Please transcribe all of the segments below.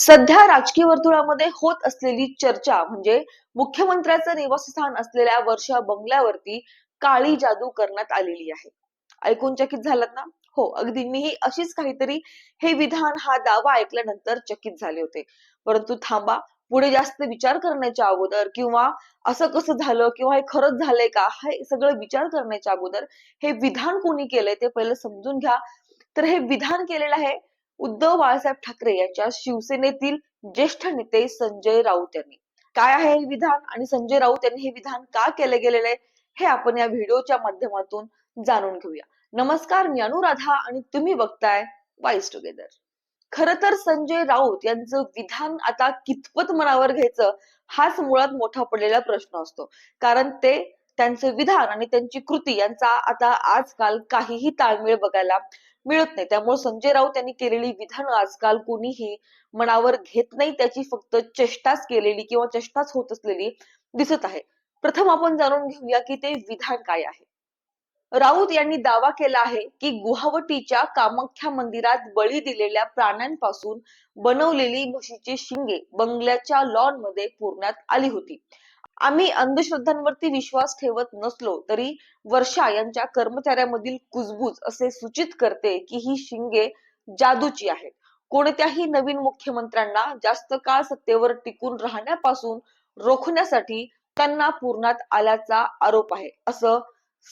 सध्या राजकीय वर्तुळामध्ये होत असलेली चर्चा म्हणजे मुख्यमंत्र्याचं निवासस्थान असलेल्या वर्षा बंगल्यावरती काळी जादू करण्यात आलेली आहे. ऐकून चकित झालात ना? हो अगदी. मीही अशीच काहीतरी हे विधान हा दावा ऐकल्यानंतर चकित झाले होते. परंतु थांबा पुढे जास्त विचार करण्याच्या अगोदर किंवा असं कसं झालं किंवा हे खरंच झालंय का हे सगळं विचार करण्याच्या अगोदर हे विधान कोणी केलंय ते पहिलं समजून घ्या. तर हे विधान केलेलं आहे उद्धव बाळासाहेब ठाकरे यांच्या शिवसेनेतील ज्येष्ठ नेते संजय राऊत यांनी. काय आहे हे विधान आणि संजय राऊत यांनी हे विधान का केले गेलेले? आहे हे आपण या व्हिडिओच्या माध्यमातून जाणून घेऊया. नमस्कार मी अनुराधा आणि तुम्ही बघताय वाईस टुगेदर खर तर संजय राऊत यांचं विधान आता कितपत मनावर घ्यायचं हाच मुळात मोठा पडलेला प्रश्न असतो. कारण ते त्यांचे विधान आणि त्यांची कृती यांचा आता आजकाल काहीही ताळमेळ बघायला मिळत नाही. त्यामुळे संजय राऊत यांनी केलेली विधानं आजकाल कोणीही मनावर घेत नाही. त्याची फक्त चेष्टाच केलेली किंवा चेष्टाच होत असलेली दिसत आहे. प्रथम आपण जाणून घेऊया की ते विधान काय आहे. राऊत यांनी दावा केला आहे की गुवाहाटीच्या कामाख्या मंदिरात बळी दिलेल्या प्राण्यांपासून बनवलेली म्हशीची शिंगे बंगल्याच्या लॉनमध्ये पुरण्यात आली होती. आम्ही अंधश्रद्धांवरती विश्वास ठेवत नसलो तरी वर्षा यांच्या कर्मचाऱ्यामधील कुजबूज असे सूचित करते की ही शिंगे जादूची आहेत. कोणत्याही नवीन मुख्यमंत्र्यांना जास्त काळ सत्तेवर टिकून राहण्यापासून रोखण्यासाठी त्यांना पूर्णात आल्याचा आरोप आहे असं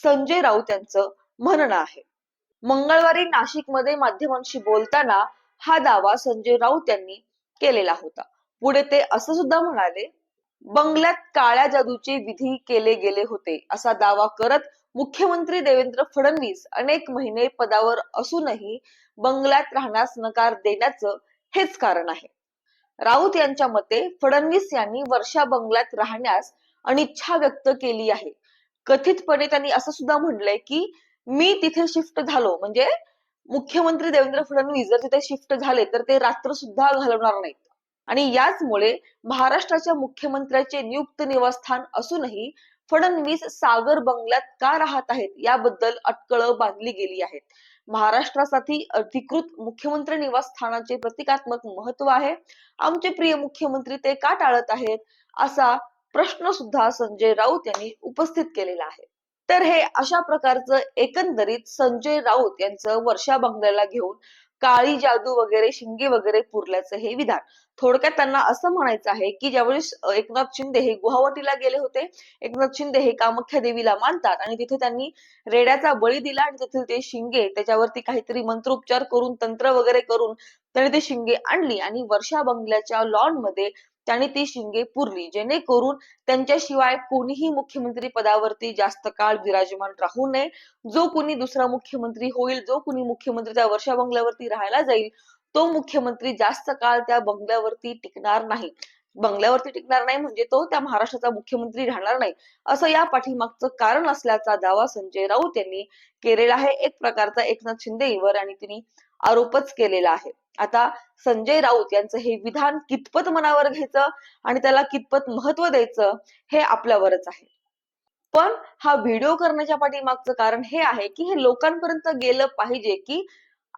संजय राऊत यांचं म्हणणं आहे. मंगळवारी नाशिकमध्ये माध्यमांशी बोलताना हा दावा संजय राऊत यांनी केलेला होता. पुढे ते असं सुद्धा म्हणाले बंगल्यात काळ्या जादूचे विधी केले गेले होते असा दावा करत मुख्यमंत्री देवेंद्र फडणवीस अनेक महिने पदावर असूनही बंगल्यात राहण्यास नकार देण्याचं हेच कारण आहे. राऊत यांच्या मते फडणवीस यांनी वर्षा बंगल्यात राहण्यास अनिच्छा व्यक्त केली आहे. कथितपणे त्यांनी असं सुद्धा म्हटलंय की मी तिथे शिफ्ट झालो म्हणजे मुख्यमंत्री देवेंद्र फडणवीस जर तिथे शिफ्ट झाले तर ते रात्र सुद्धा घालवणार नाहीत. आणि याचमुळे महाराष्ट्राच्या मुख्यमंत्र्याचे नियुक्त निवासस्थान असूनही फडणवीस सागर बंगल्यात का राहत आहेत याबद्दल अटकळ बांधली गेली आहेत. महाराष्ट्रासाठी अधिकृत मुख्यमंत्री निवासस्थानाचे प्रतिकात्मक महत्त्व आहे. आमचे प्रिय मुख्यमंत्री ते का टाळत आहेत? असा प्रश्न सुद्धा संजय राऊत यांनी उपस्थित केलेला आहे. तर हे अशा प्रकारचं एकंदरीत संजय राऊत यांचं वर्षा बंगल्याला घेऊन काळी जादू वगैरे शिंगे वगैरे पुरल्याचं हे विधान. थोडक्यात त्यांना असं म्हणायचं आहे की ज्यावेळेस एकनाथ शिंदे हे गुवाहाटीला गेले होते एकनाथ शिंदे हे कामाख्या देवीला मानतात आणि तिथे त्यांनी रेड्याचा बळी दिला आणि तेथील ते शिंगे त्याच्यावरती काहीतरी मंत्रोपचार करून तंत्र वगैरे करून त्यांनी ते शिंगे आणली आणि वर्षा बंगल्याच्या लॉनमध्ये त्यांनी ती शिंगे पुरली. जेणेकरून त्यांच्याशिवाय कोणीही मुख्यमंत्री पदावरती जास्त काळ विराजमान राहू नये. जो कोणी दुसरा मुख्यमंत्री होईल जो कोणी मुख्यमंत्री त्या वर्षा बंगल्यावरती राहायला जाईल तो मुख्यमंत्री जास्त काळ त्या बंगल्यावरती टिकणार नाही. बंगल्यावरती टिकणार नाही म्हणजे तो त्या महाराष्ट्राचा मुख्यमंत्री राहणार नाही. असं या पाठीमागचं कारण असल्याचा दावा संजय राऊत यांनी केलेला आहे. एक प्रकारचा एकनाथ शिंदेवर आणि तिने आरोपच केलेला आहे. आता संजय राऊत यांचं हे विधान कितपत मनावर घ्यायचं आणि त्याला कितपत महत्त्व द्यायचं हे आपल्यावरच आहे. पण हा व्हिडिओ करण्याच्या पाठीमागचं कारण हे आहे की हे लोकांपर्यंत गेलं पाहिजे की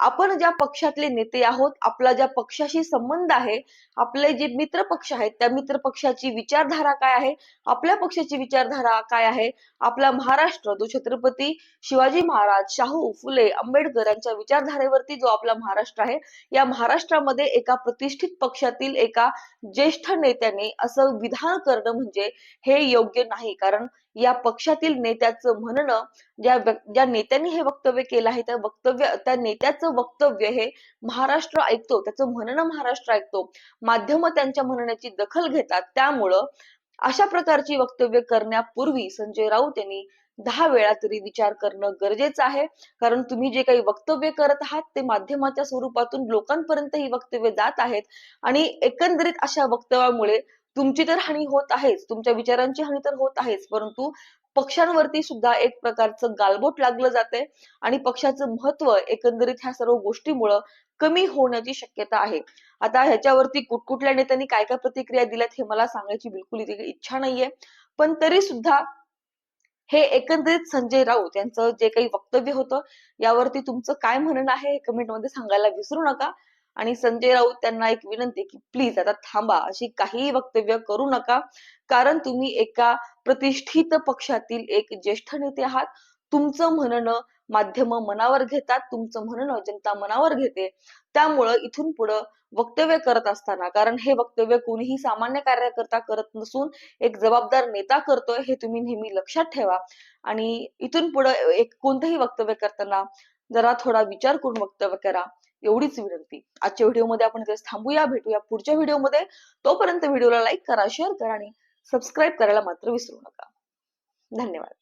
आपण ज्या पक्षातले नेते आहोत आपला ज्या पक्षाशी संबंध आहे आपले जे मित्र पक्ष आहेत त्या मित्र पक्षाची विचारधारा काय आहे आपल्या पक्षाची विचारधारा काय आहे आपला महाराष्ट्र जो छत्रपती शिवाजी महाराज शाहू फुले आंबेडकर यांच्या विचारधारेवरती जो आपला महाराष्ट्र आहे या महाराष्ट्रामध्ये एका प्रतिष्ठित पक्षातील एका ज्येष्ठ नेत्याने असं विधान करणं म्हणजे हे योग्य नाही. कारण या पक्षातील नेत्याचं म्हणणं ज्या ज्या नेत्यांनी हे वक्तव्य केलं आहे त्या वक्तव्य त्या नेत्याचं वक्तव्य हे महाराष्ट्र ऐकतो त्याचं म्हणणं महाराष्ट्र ऐकतो. माध्यम त्यांच्या म्हणण्याची दखल घेतात. त्यामुळं अशा प्रकारची वक्तव्य करण्यापूर्वी संजय राऊत यांनी दहा वेळा तरी विचार करणं गरजेचं आहे. कारण तुम्ही जे काही वक्तव्य करत आहात ते माध्यमाच्या स्वरूपातून लोकांपर्यंत ही वक्तव्य जात आहेत. आणि एकंदरीत अशा वक्तव्यामुळे तुमची तर हानी होत आहेच तुमच्या विचारांची हानी तर होत आहेच परंतु पक्षांवरती सुद्धा एक प्रकारचं गालबोट लागलं जाते आणि पक्षाचं महत्त्व एकंदरीत ह्या सर्व गोष्टीमुळं कमी होण्याची शक्यता आहे. आता ह्याच्यावरती कुठकुठल्या नेत्यांनी काय काय प्रतिक्रिया दिल्यात हे मला सांगायची बिलकुल इच्छा नाहीये. पण तरी सुद्धा हे एकंदरीत संजय राऊत यांचं जे काही वक्तव्य होतं यावरती तुमचं काय म्हणणं आहे हे कमेंटमध्ये सांगायला विसरू नका. आणि संजय राऊत त्यांना एक विनंती की प्लीज आता थांबा अशी काहीही वक्तव्य करू नका. कारण तुम्ही एका प्रतिष्ठित पक्षातील एक ज्येष्ठ नेते आहात. तुमचं म्हणणं माध्यम मनावर घेतात तुमचं म्हणणं जनता मनावर घेते. त्यामुळं इथून पुढं वक्तव्य करत असताना कारण हे वक्तव्य कोणीही सामान्य कार्यकर्ता करत नसून एक जबाबदार नेता करतोय हे तुम्ही नेहमी लक्षात ठेवा. आणि इथून पुढे एक कोणतंही वक्तव्य करताना जरा थोडा विचार करून वक्तव्य करा. एवढीच विनंती. आजच्या व्हिडिओमध्ये आपण इथेच थांबूया भेटूया पुढच्या व्हिडिओमध्ये. तोपर्यंत व्हिडिओला लाईक करा शेअर करा आणि सबस्क्राईब करायला मात्र विसरू नका. धन्यवाद.